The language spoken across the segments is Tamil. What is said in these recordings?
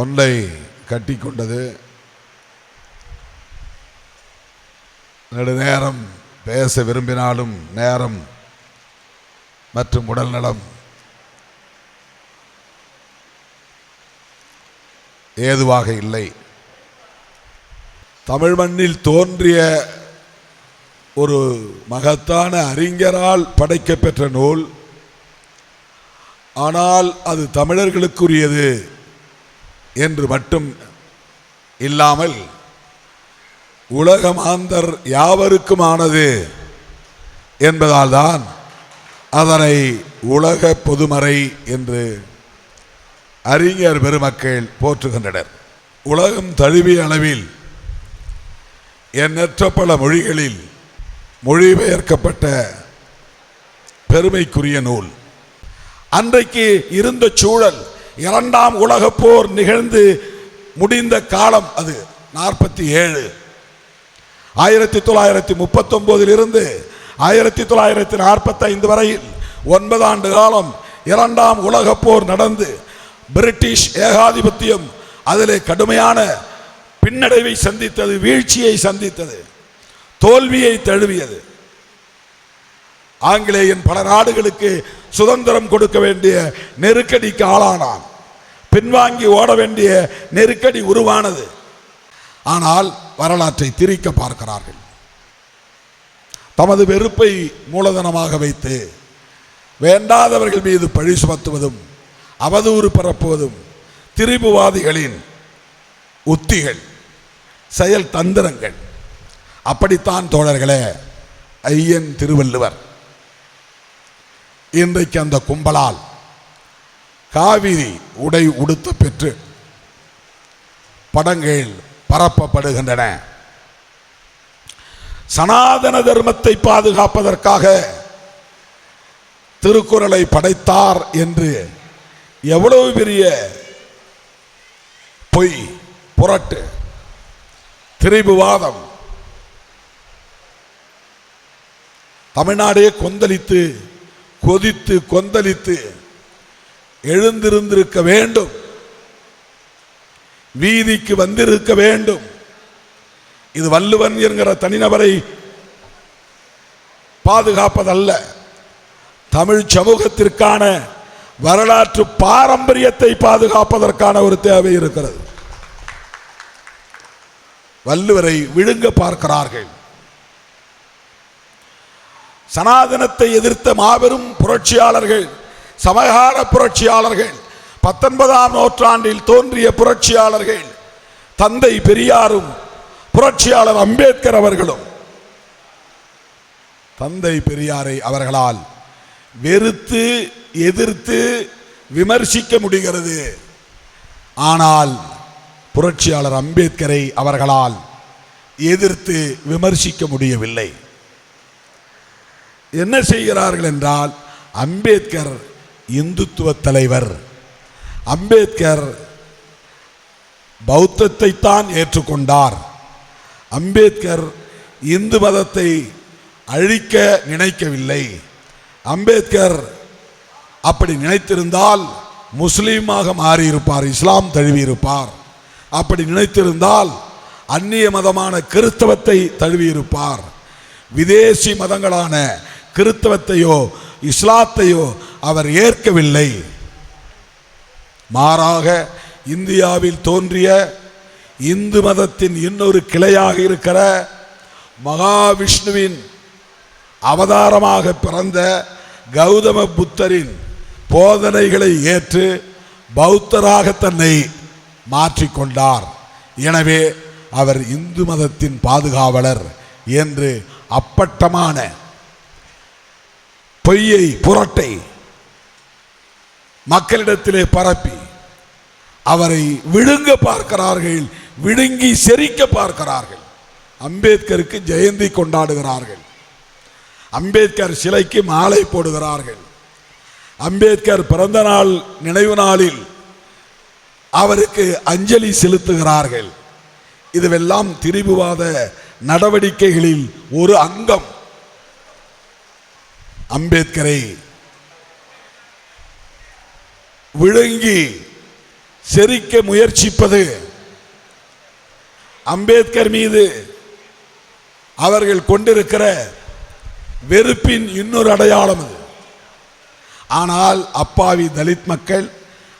தொண்டை கட்டி கொண்டது நெடுநேரம் பேச விரும்பினாலும் நேரம் மற்றும் உடல்நலம் ஏதுவாக இல்லை. தமிழ் மண்ணில் தோன்றிய ஒரு மகத்தான அறிஞரால் படைக்கப்பெற்ற நூல். ஆனால் அது தமிழர்களுக்குரியது. என்று மட்டும் இல்லாமல் உலக மாந்தர் யாவருக்குமானது என்பதால் தான் அதனை உலக பொதுமறை என்று அறிஞர் பெருமக்கள் போற்றுகின்றனர். உலகம் தழுவிய அளவில் எண்ணற்ற பல மொழிகளில் மொழிபெயர்க்கப்பட்ட பெருமைக்குரிய நூல். அன்றைக்கு இருந்த சூழல் இரண்டாம் உலக போர் நிகழ்ந்து முடிந்த காலம் அது நாற்பத்தி ஏழு ஆயிரத்தி தொள்ளாயிரத்தி முப்பத்தொன்பதில் இருந்து ஆயிரத்தி தொள்ளாயிரத்தி நாற்பத்தைந்து வரையில் ஒன்பது ஆண்டு காலம் இரண்டாம் உலக போர் நடந்து பிரிட்டிஷ் ஏகாதிபத்தியம் அதிலே கடுமையான பின்னடைவை சந்தித்தது வீழ்ச்சியை சந்தித்தது தோல்வியை தழுவியது. ஆங்கிலேயன் பல நாடுகளுக்கு சுதந்திரம் கொடுக்க வேண்டிய நெருக்கடிக்கு ஆளானான். பின்வாங்கி ஓட வேண்டிய நெருக்கடி உருவானது. ஆனால் வரலாற்றை திரிக்க பார்க்கிறார்கள். தமது வெறுப்பை மூலதனமாக வைத்து வேண்டாதவர்கள் மீது பழி சுமத்துவதும் அவதூறு பரப்புவதும் திரிபுவாதிகளின் உத்திகள் செயல் தந்திரங்கள். அப்படித்தான் தோழர்களே ஐயன் திருவள்ளுவர். இன்றைக்கு அந்த கும்பலால் காவிரி உடை உடுத்த பெற்று படங்கள் பரப்பப்படுகின்றன. சனாதன தர்மத்தை பாதுகாப்பதற்காக திருக்குறளை படைத்தார் என்று எவ்வளவு பெரிய பொய் புரட்டு திரிபுவாதம் தமிழ்நாடே கொந்தளித்து கொதித்து கொந்தளித்து எழுந்திருந்திருக்க வேண்டும். வீதிக்கு வந்திருக்க வேண்டும். இது வள்ளுவன் என்கிற தனிநபரை பாதுகாப்பதல்ல. தமிழ் சமூகத்திற்கான வரலாற்று பாரம்பரியத்தை பாதுகாப்பதற்கான ஒரு தேவை இருக்கிறது. வள்ளுவரை விழுங்க பார்க்கிறார்கள். சனாதனத்தை எதிர்த்த மாபெரும் புரட்சியாளர்கள் சமகால புரட்சியாளர்கள் பத்தொன்பதாம் நூற்றாண்டில் தோன்றிய புரட்சியாளர்கள் தந்தை பெரியாரும் புரட்சியாளர் அம்பேத்கர் அவர்களும். தந்தை பெரியாரை அவர்களால் வெறுத்து எதிர்த்து விமர்சிக்க முடிகிறது. ஆனால் புரட்சியாளர் அம்பேத்கரை அவர்களால் எதிர்த்து விமர்சிக்க முடியவில்லை. என்ன செய்கிறார்கள் என்றால் அம்பேத்கர் இந்துத்துவ தலைவர். அம்பேத்கர் பௌத்தத்தை தான் ஏற்றுக்கொண்டார். அம்பேத்கர் இந்து மதத்தை அழிக்க நினைக்கவில்லை. அம்பேத்கர் அப்படி நினைத்திருந்தால் முஸ்லீமாக மாறியிருப்பார் இஸ்லாம் தழுவியிருப்பார். அப்படி நினைத்திருந்தால் அந்நிய மதமான கிறிஸ்தவத்தை தழுவியிருப்பார். விதேசி மதங்களான கிறிஸ்தவத்தையோ இஸ்லாத்தையோ அவர் ஏற்கவில்லை. மாறாக இந்தியாவில் தோன்றிய இந்து மதத்தின் இன்னொரு கிளையாக இருக்கிற மகாவிஷ்ணுவின் அவதாரமாக பிறந்த கௌதம புத்தரின் போதனைகளை ஏற்று பௌத்தராக தன்னை மாற்றிக்கொண்டார். எனவே அவர் இந்து மதத்தின் பாதுகாவலர் என்று அப்பட்டமான பொய்யை புரட்டை மக்களிடத்திலே பரப்பி அவரை விழுங்க பார்க்கிறார்கள் விழுங்கி செரிக்க பார்க்கிறார்கள். அம்பேத்கருக்கு ஜெயந்தி கொண்டாடுகிறார்கள். அம்பேத்கர் சிலைக்கு மாலை போடுகிறார்கள். அம்பேத்கர் பிறந்த நாள் நினைவு நாளில் அவருக்கு அஞ்சலி செலுத்துகிறார்கள். இதுவெல்லாம் திரிபுவாத நடவடிக்கைகளில் ஒரு அங்கம். அம்பேத்கரை விழுங்கி செரிக்க முயற்சிப்பது அம்பேத்கர் மீது அவர்கள் கொண்டிருக்கிற வெறுப்பின் இன்னொரு அடையாளம் அது. ஆனால் அப்பாவி தலித் மக்கள்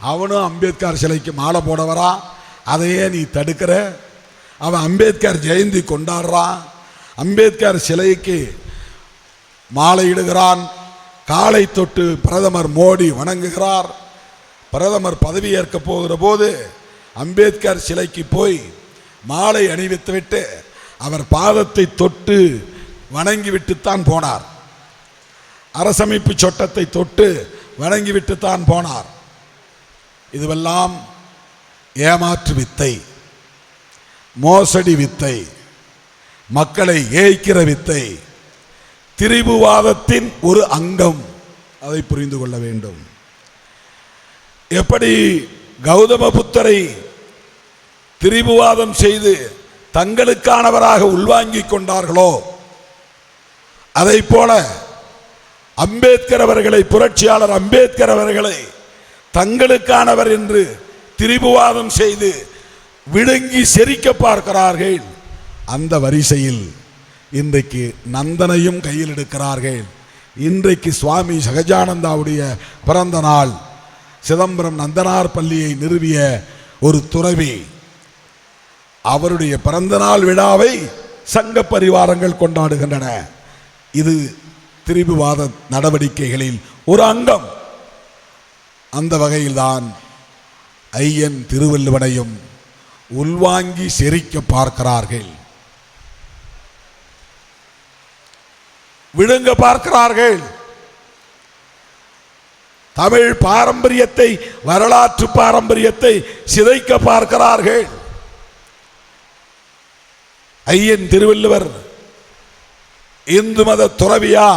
அவனும் அம்பேத்கர் சிலைக்கு மாலை போடவரா? அதையே நீ தடுக்கிற. அவன் அம்பேத்கர் ஜெயந்தி கொண்டாடுறான். அம்பேத்கர் சிலைக்கு மாலையிடுகிறான். காலை தொட்டு பிரதமர் மோடி வணங்குகிறார். பிரதமர் பதவியேற்க போகிற போது அம்பேத்கர் சிலைக்கு போய் மாலை அணிவித்துவிட்டு அவர் பாதத்தை தொட்டு வணங்கிவிட்டுத்தான் போனார். அரசமைப்பு சட்டத்தை தொட்டு வணங்கிவிட்டுத்தான் போனார். இதுவெல்லாம் ஏமாற்று வித்தை மோசடி வித்தை மக்களை ஏய்க்கிற வித்தை திரிபுவாதத்தின் ஒரு அங்கம். அதை புரிந்து கொள்ள வேண்டும். எப்படி கௌதம புத்தரை திரிபுவாதம் செய்து தங்களுக்கானவராக உள்வாங்கிக் கொண்டார்களோ அதை போல அம்பேத்கர் அவர்களை புரட்சியாளர் அம்பேத்கர் அவர்களை தங்களுக்கானவர் என்று திரிபுவாதம் செய்து விழுங்கி செரிக்க பார்க்கிறார்கள் அந்த வரிசையில். இன்றைக்கு நந்தனையும் கையில் எடுக்கிறார்கள். இன்றைக்கு சுவாமி சகஜானந்தாவுடைய பிறந்த நாள். சிதம்பரம் நந்தனார் பள்ளியை நிறுவிய ஒரு துறவி. அவருடைய பிறந்த நாள் விழாவை சங்க பரிவாரங்கள் கொண்டாடுகின்றன. இது திரிபுவாத நடவடிக்கைகளில் ஒரு அங்கம். அந்த வகையில்தான் ஐயன் திருவள்ளுவனையும் உள்வாங்கி செரிக்க பார்க்கிறார்கள். விழுங்க பார்க்கிறார்கள். தமிழ் பாரம்பரியத்தை வரலாற்று பாரம்பரியத்தை சிதைக்க பார்க்கிறார்கள். ஐயன் திருவள்ளுவர் இந்து மத துறவியா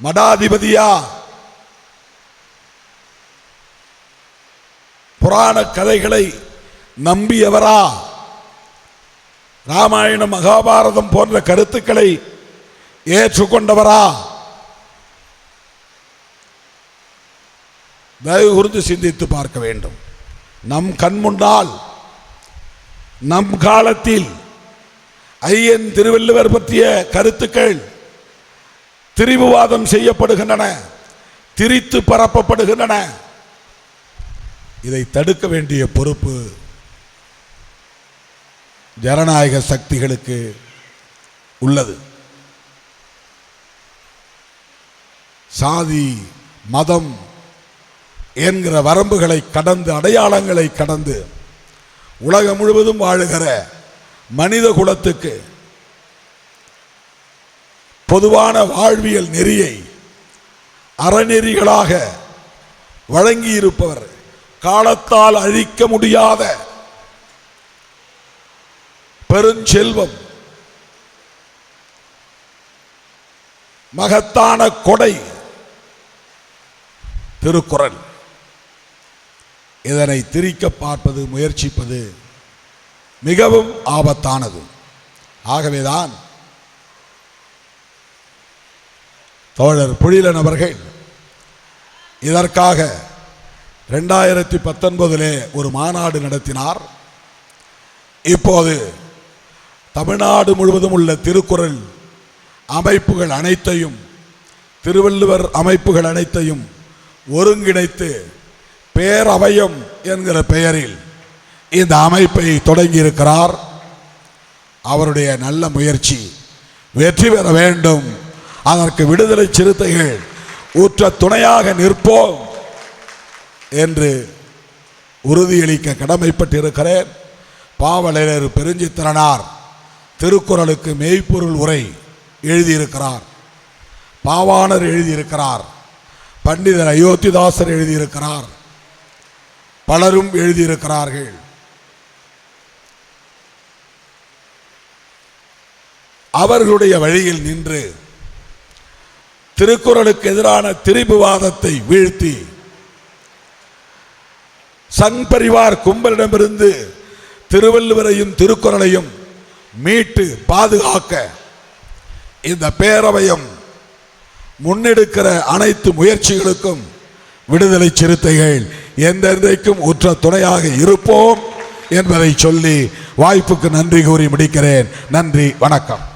மடாதிபதியா புராண கதைகளை நம்பியவரா ராமாயணம் மகாபாரதம் போன்ற கருத்துக்களை ஏற்றுக்கொண்டவரா? தயவு கூர்ந்து சிந்தித்து பார்க்க வேண்டும். நம் கண் முன்னால் நம் காலத்தில் ஐயன் திருவள்ளுவர் பற்றிய கருத்துக்கள் திரிபுவாதம் செய்யப்படுகின்றன திரித்து பரப்பப்படுகின்றன. இதை தடுக்க வேண்டிய பொறுப்பு ஜனநாயக சக்திகளுக்கு உள்ளது. சாதி மதம் என்கிற வரம்புகளை கடந்து அடையாளங்களை கடந்து உலகம் முழுவதும் வாழுகிற மனித குலத்துக்கு பொதுவான வாழ்வியல் நெறியை அறநெறிகளாக வழங்கியிருப்பவர் காலத்தால் அழிக்க முடியாத பெருஞ்செல்வம் மகத்தான கொடை திருக்குறள். இதனை திரிக்க பார்ப்பது முயற்சிப்பது மிகவும் ஆபத்தானது. ஆகவேதான் தோழர் புழிலன் அவர்கள் இதற்காக ரெண்டாயிரத்தி பத்தொன்பதிலே ஒரு மாநாடு நடத்தினார். இப்போது தமிழ்நாடு முழுவதும் உள்ள திருக்குறள் அமைப்புகள் அனைத்தையும் திருவள்ளுவர் அமைப்புகள் அனைத்தையும் ஒருங்கிணைத்து பேரவையும் என்கிற பெயரில் இந்த அமைப்பை தொடங்கியிருக்கிறார். அவருடைய நல்ல முயற்சி வெற்றி பெற வேண்டும். அதற்கு விடுதலை சிறுத்தைகள் ஊற்ற துணையாக நிற்போம் என்று உறுதியளிக்க கடமைப்பட்டிருக்கிறேன். பாவலர் பெருஞ்சித்திரனார் திருக்குறளுக்கு மெய்ப்பொருள் உரை எழுதியிருக்கிறார். பாவாணர் எழுதியிருக்கிறார். பண்டிதர் அயோத்திதாசர் எழுதியிருக்கிறார். பலரும் எழுதியிருக்கிறார்கள். அவர்களுடைய வழியில் நின்று திருக்குறளுக்கு எதிரான திரிபுவாதத்தை வீழ்த்தி சங் பரிவார் கும்பலிடமிருந்து திருவள்ளுவரையும் திருக்குறளையும் மீட்டு பாதுகாக்க இந்த பேரவையும் முன்னெடுக்கிற அனைத்து முயற்சிகளுக்கும் விடுதலை சிறுத்தைகள் எந்தெந்தைக்கும் உற்ற துணையாக இருப்போம் என்பதை சொல்லி வாய்ப்புக்கு நன்றி கூறி முடிக்கிறேன். நன்றி வணக்கம்.